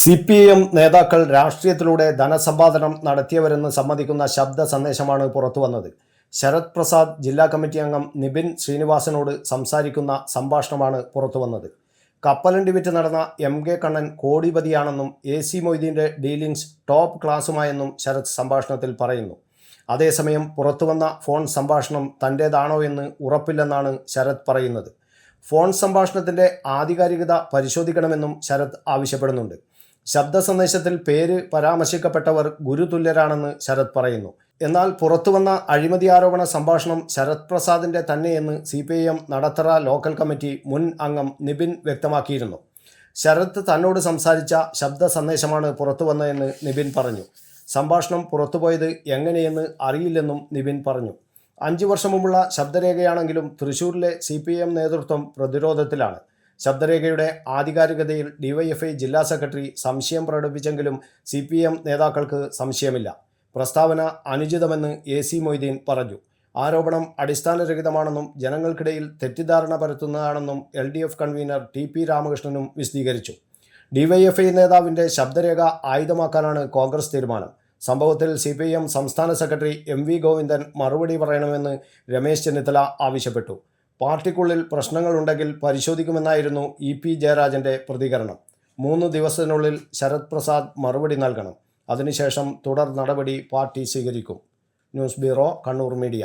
C P M നേതാക്കൾ രാഷ്ട്രീയത്തിലൂടെ ധനസമ്പാദനം നടത്തിയവരെന്ന് സമ്മതിക്കുന്ന ശബ്ദ സന്ദേശമാണ് പുറത്തുവന്നത് ശരത് പ്രസാദ് ജില്ലാ കമ്മിറ്റി അംഗം നിബിൻ ശ്രീനിവാസനോട് സംസാരിക്കുന്ന സംഭാഷണമാണ് പുറത്തുവന്നത് കപ്പലണ്ടി വിറ്റ് നടന്ന എം കെ കണ്ണൻ കോടിപതിയാണെന്നും എ സി മൊയ്തീന്റെ ഡീലിംഗ്സ് ടോപ്പ് ക്ലാസുമായെന്നും ശരത് സംഭാഷണത്തിൽ പറയുന്നു. അതേസമയം പുറത്തുവന്ന ഫോൺ സംഭാഷണം തന്റേതാണോ എന്ന് ഉറപ്പില്ലെന്നാണ് ശരത് പറയുന്നത്. ഫോൺ സംഭാഷണത്തിന്റെ ആധികാരികത പരിശോധിക്കണമെന്നും ശരത് ആവശ്യപ്പെടുന്നുണ്ട്. ശബ്ദ സന്ദേശത്തിൽ പേര് പരാമർശിക്കപ്പെട്ടവർ ഗുരുതുല്യരാണെന്ന് ശരത് പറയുന്നു. എന്നാൽ പുറത്തുവന്ന അഴിമതി ആരോപണ സംഭാഷണം ശരത് പ്രസാദിന്റെ തന്നെയെന്ന് C P I M Nadathara local committee മുൻ അംഗം നിബിൻ വ്യക്തമാക്കിയിരുന്നു. ശരത് തന്നോട് സംസാരിച്ച ശബ്ദ സന്ദേശമാണ് പുറത്തുവന്നതെന്ന് നിബിൻ പറഞ്ഞു. സംഭാഷണം പുറത്തുപോയത് എങ്ങനെയെന്ന് അറിയില്ലെന്നും നിബിൻ പറഞ്ഞു. അഞ്ചു വർഷം മുമ്പുള്ള ശബ്ദരേഖയാണെങ്കിലും തൃശൂരിലെ സി നേതൃത്വം പ്രതിരോധത്തിലാണ്. ശബ്ദരേഖയുടെ ആധികാരികതയിൽ ഡിവൈഎഫ്ഐ ജില്ലാ സെക്രട്ടറി സംശയം പ്രകടിപ്പിച്ചെങ്കിലും സി പി എം നേതാക്കൾക്ക് സംശയമില്ല. പ്രസ്താവന അനുചിതമെന്ന് എ സി മൊയ്തീൻ പറഞ്ഞു. ആരോപണം അടിസ്ഥാനരഹിതമാണെന്നും ജനങ്ങൾക്കിടയിൽ തെറ്റിദ്ധാരണ പരത്തുന്നതാണെന്നും L D F convener T P രാമകൃഷ്ണനും വിശദീകരിച്ചു. ഡിവൈഎഫ്ഐ നേതാവിന്റെ ശബ്ദരേഖ ആയുധമാക്കാനാണ് കോൺഗ്രസ് തീരുമാനം. സംഭവത്തിൽ സി പി എം സംസ്ഥാന സെക്രട്ടറി എം വി ഗോവിന്ദൻ മറുപടി പറയണമെന്ന് രമേശ് ചെന്നിത്തല ആവശ്യപ്പെട്ടു. പാർട്ടിക്കുള്ളിൽ പ്രശ്നങ്ങളുണ്ടെങ്കിൽ പരിശോധിക്കുമെന്നായിരുന്നു ഇ പി ജയരാജന്റെ പ്രതികരണം. മൂന്ന് ദിവസത്തിനുള്ളിൽ ശരത് പ്രസാദ് മറുപടി നൽകണം. അതിനുശേഷം തുടർ നടപടി പാർട്ടി സ്വീകരിക്കും. News bureau Kannur media.